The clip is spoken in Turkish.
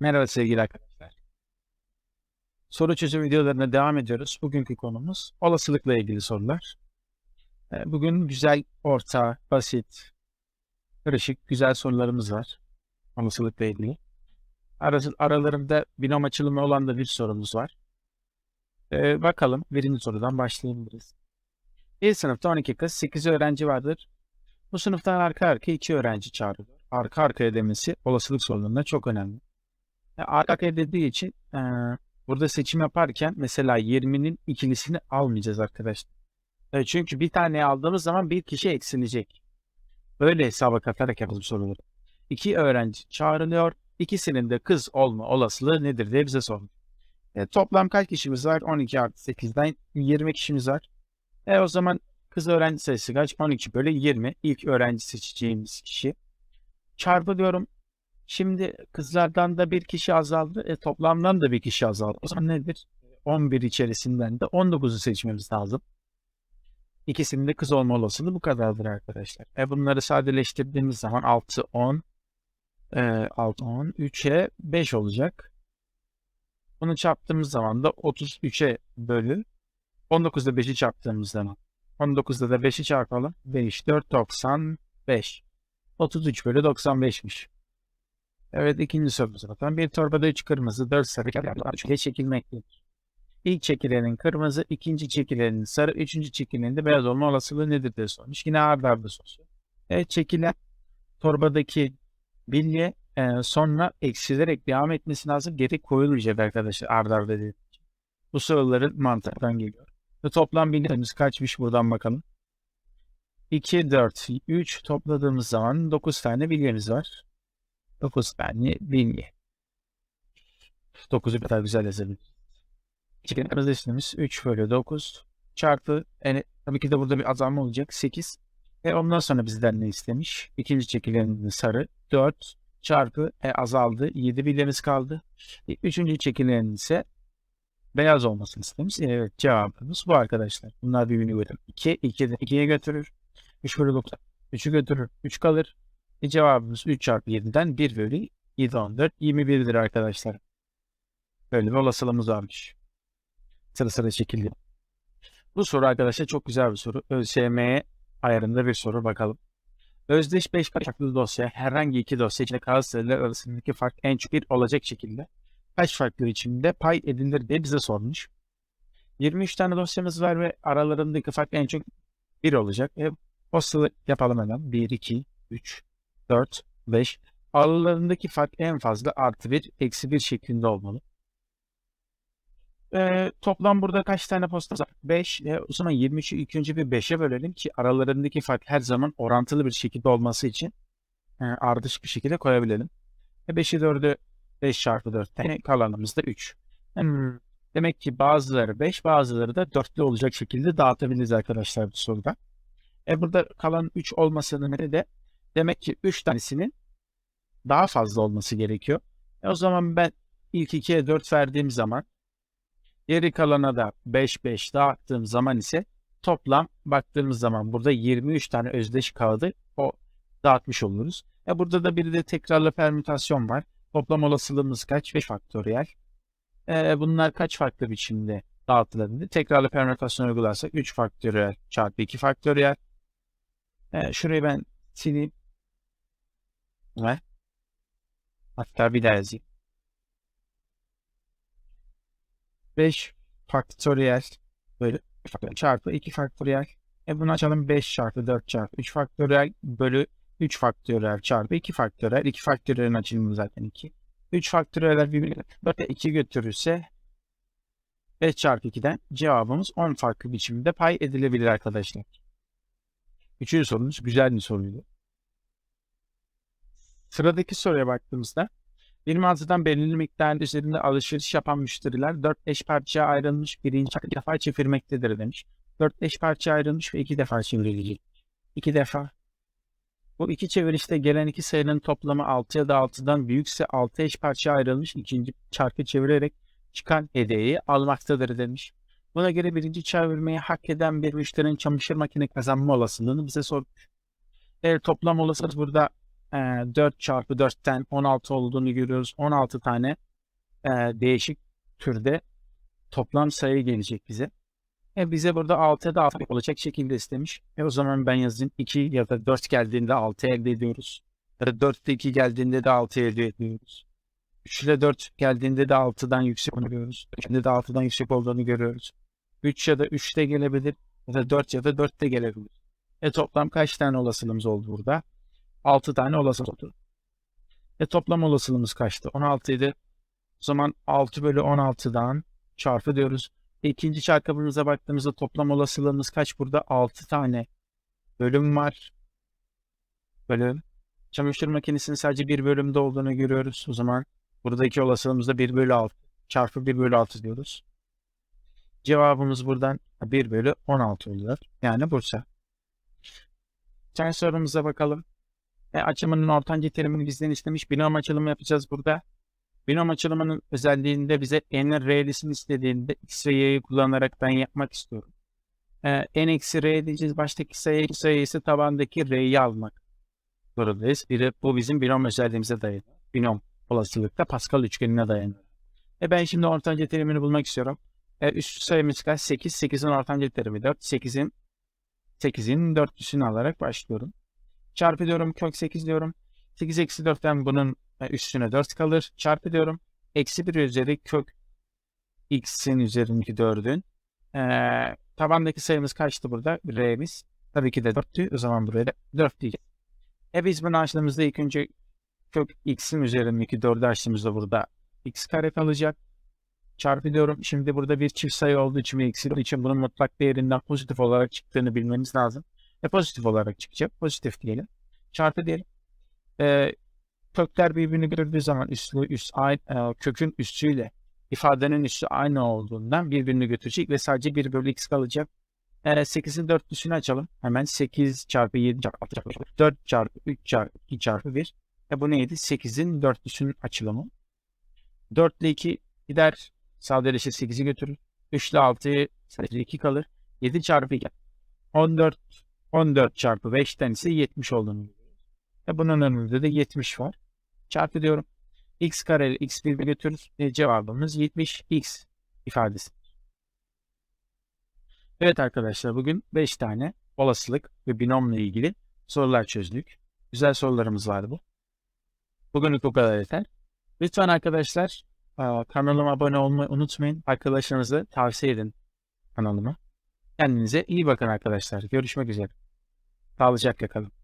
Merhaba sevgili arkadaşlar. Soru çözüm videolarına devam ediyoruz. Bugünkü konumuz olasılıkla ilgili sorular. Ee, Bugün güzel, orta, basit, karışık, güzel sorularımız var. Olasılıkla ilgili. Aralarında binom açılımı olan da bir sorumuz var. Ee, bakalım birinci sorudan başlayabiliriz. Bir sınıfta 12 kız, 8 öğrenci vardır. Bu sınıftan arka arkaya 2 öğrenci çağrılıyor. Arka arkaya demesi olasılık sorularında çok önemli. Arka arkaya dediği için eee, burada seçim yaparken mesela 20'nin ikilisini almayacağız arkadaşlar. E, çünkü bir tane aldığımız zaman bir kişi eksilecek. Böyle hesaba katarak yapalım soruları. İki öğrenci çağrılıyor. İkisinin de kız olma olasılığı nedir diye bize sormuş. E, toplam kaç kişimiz var? 12 artı 8'den 20 kişimiz var. E o zaman kız öğrenci sayısı kaç? 12 bölü 20. İlk öğrenci seçeceğimiz kişi. Çarpı diyorum. Şimdi kızlardan da bir kişi azaldı. E, toplamdan da bir kişi azaldı. O zaman nedir? 11 içerisinden de 19'u seçmemiz lazım. İkisinin de kız olma olasılığı bu kadardır arkadaşlar. E bunları sadeleştirdiğimiz zaman 6, 10, e, 6, 10, 3'e 5 olacak. Bunu çarptığımız zaman da 33'e bölü 19'da 5'i çarptığımız zaman 19'da da 5'i çarpalım. 5, 4, 95. 33 bölü 95'miş. Evet ikinci sorumuza bakalım. Bir torbada 3 kırmızı, 4 sarı kağıtlar çekilmektedir. İlk çekilenin kırmızı, ikinci çekilenin sarı, üçüncü çekilenin de beyaz olma olasılığı nedir diye sormuş. Yine arda arda soruyor. Evet çekilen torbadaki bilye e, sonra eksilerek devam etmesi lazım. Geri koyulmayacak arkadaşlar arda arda için. Bu soruların mantıktan geliyor. Ve toplam bilyemiz kaçmış buradan bakalım. 2, 4, 3 topladığımız zaman 9 tane bilyemiz var. 9 tane bilye. 9'u kadar güzel yazabiliriz. Kırmızı işlemimiz 3 bölü 9 çarpı yani tabii ki de burada bir azalma olacak 8. E ondan sonra bizden ne istemiş? İkinci çekilenin sarı 4 çarpı e, azaldı 7 bilyemiz kaldı. E, üçüncü çekilenin ise beyaz olmasını istemiş. E, evet cevabımız bu arkadaşlar. Bunlar birbirini götürür. 2, 2 2'ye götürür. 3 bölü 9 3'ü götürür. 3 kalır. E cevabımız 3 çarpı 7'den 1 bölü 7 14 21'dir arkadaşlar. Böyle bir olasılığımız varmış. Sıra sıra şekilde. Bu soru arkadaşlar çok güzel bir soru. ÖSYM ayarında bir soru bakalım. Özdeş 5 farklı dosya herhangi iki dosya içinde kağıt sayıları arasındaki fark en çok bir olacak şekilde kaç farklı biçimde pay edilir diye bize sormuş. 23 tane dosyamız var ve aralarındaki fark en çok 1 olacak. E, sıvı yapalım hemen. 1, 2, 3, 4, 5. Aralarındaki fark en fazla artı 1, eksi 1 şeklinde olmalı. Ee, toplam burada kaç tane postamız var? 5. E, o zaman 23'ü ilk önce bir 5'e bölelim ki aralarındaki fark her zaman orantılı bir şekilde olması için e, ardışık bir şekilde koyabilelim. E, 5'i 4'ü 5 çarpı 4 tane kalanımız da 3. Hmm, demek ki bazıları 5 bazıları da 4'lü olacak şekilde dağıtabiliriz arkadaşlar bu soruda. E burada kalan 3 olmasının nedeni de demek ki 3 tanesinin daha fazla olması gerekiyor. E o zaman ben ilk 2'ye 4 verdiğim zaman geri kalana da 5 5 dağıttığım zaman ise toplam baktığımız zaman burada 23 tane özdeş kağıdı o dağıtmış oluruz. E burada da bir de tekrarlı permütasyon var. Toplam olasılığımız kaç? 5 faktöriyel. E, bunlar kaç farklı biçimde dağıtılabilir? Tekrarlı permütasyon uygularsak 3 faktöriyel çarpı 2 faktöriyel. E, şurayı ben sileyim. Ve hatta bir daha yazayım. 5 faktöriyel bölü çarpı 2 faktöriyel. E bunu açalım 5 çarpı 4 çarpı 3 faktöriyel bölü 3 faktöriyel çarpı 2 faktöriyel. 2 faktöriyelin açılımı zaten 2. 3 faktöriyeller birbirine 4'e 2 götürürse 5 çarpı 2'den cevabımız 10 farklı biçimde pay edilebilir arkadaşlar. Üçüncü sorumuz güzel bir soruydu. Sıradaki soruya baktığımızda bir mağazadan belirli miktarın üzerinde alışveriş yapan müşteriler 4 eş parçaya ayrılmış birinci defa çevirmektedir demiş. 4 eş parçaya ayrılmış ve 2 defa çevrilecek. 2 defa. Bu iki çevirişte gelen iki sayının toplamı 6 ya da 6'dan büyükse 6 eş parçaya ayrılmış ikinci çarkı çevirerek çıkan hediyeyi almaktadır demiş. Buna göre birinci çevirmeyi hak eden bir müşterinin çamaşır makine kazanma olasılığını bize sormuş. Evet, toplam olasılık burada e, 4 çarpı 4'ten 16 olduğunu görüyoruz. 16 tane e, değişik türde toplam sayı gelecek bize. E bize burada 6'ya da 6 olacak şekilde istemiş. E o zaman ben yazayım 2 ya da 4 geldiğinde 6 elde ediyoruz. Ya da 4'te 2 geldiğinde de 6 elde ediyoruz. 3 ile 4 geldiğinde de 6'dan yüksek olduğunu görüyoruz. 3'de de 6'dan yüksek olduğunu görüyoruz. 3 ya da 3 de gelebilir. Ya da 4 ya da 4 de gelebilir. E toplam kaç tane olasılığımız oldu burada? 6 tane olasılık oldu. E toplam olasılığımız kaçtı? 16 idi. O zaman 6 bölü 16'dan çarpı diyoruz. E, ikinci çarpımımıza baktığımızda toplam olasılığımız kaç burada? 6 tane bölüm var. Bölüm. Çamaşır makinesinin sadece bir bölümde olduğunu görüyoruz. O zaman buradaki olasılığımızda 1 bölü 6 çarpı 1 bölü 6 diyoruz. Cevabımız buradan 1 bölü 16 oluyor. Yani Bursa. Sen sorumuza bakalım. E, açılımının ortanca terimini bizden istemiş. Binom açılımı yapacağız burada. Binom açılımının özelliğinde bize n'in r'lisini istediğinde x ve y'yi kullanarak ben yapmak istiyorum. E, n eksi r diyeceğiz. Baştaki sayı sayısı tabandaki r'yi almak zorundayız. Bir de bu bizim binom özelliğimize dayanıyor. Binom olasılıkta Pascal üçgenine dayanıyor. E ben şimdi ortanca terimini bulmak istiyorum. E, üst sayımız kaç? 8. 8'in ortanca terimi 4. 8'in 8'in dörtlüsünü alarak başlıyorum. Çarpı diyorum kök 8 diyorum. 8 eksi 4'ten bunun e, üstüne 4 kalır. Çarpı diyorum. Eksi 1 üzeri kök x'in üzerindeki 4'ün. Ee, tabandaki sayımız kaçtı burada? R'miz. Tabii ki de 4'tü. O zaman buraya da 4 diyeceğiz. E biz bunu açtığımızda ilk önce kök x'in üzerindeki 4'ü açtığımızda burada x kare kalacak. Çarpı diyorum. Şimdi burada bir çift sayı olduğu için ve olduğu için bunun mutlak değerinden pozitif olarak çıktığını bilmemiz lazım. E pozitif olarak çıkacak. Pozitif diyelim. Çarpı diyelim. E, kökler birbirini gördüğü zaman üslü, üst, aynı, e, kökün üstüyle ifadenin üstü aynı olduğundan birbirini götürecek ve sadece 1 bölü x kalacak. E, 8'in dörtlüsünü açalım. Hemen 8 çarpı 7 çarpı 6 çarpı 5, 4 çarpı 3 çarpı 2 çarpı 1. E bu neydi? 8'in dörtlüsünün açılımı. 4 ile 2 gider. Sadeleşir 8'i götürür. 3 ile 6'yı sadece 2 kalır. 7 çarpı 2. 14 14 çarpı 5'ten ise 70 olduğunu görüyoruz. E bunun önünde de 70 var. Çarpı diyorum. x kare ile x bir götürür. E cevabımız 70x ifadesi. Evet arkadaşlar bugün 5 tane olasılık ve binomla ilgili sorular çözdük. Güzel sorularımız vardı bu. Bugünlük bu kadar yeter. Lütfen arkadaşlar e, kanalıma abone olmayı unutmayın. Arkadaşlarınıza tavsiye edin kanalımı. Kendinize iyi bakın arkadaşlar. Görüşmek üzere. Sağlıcakla kalın.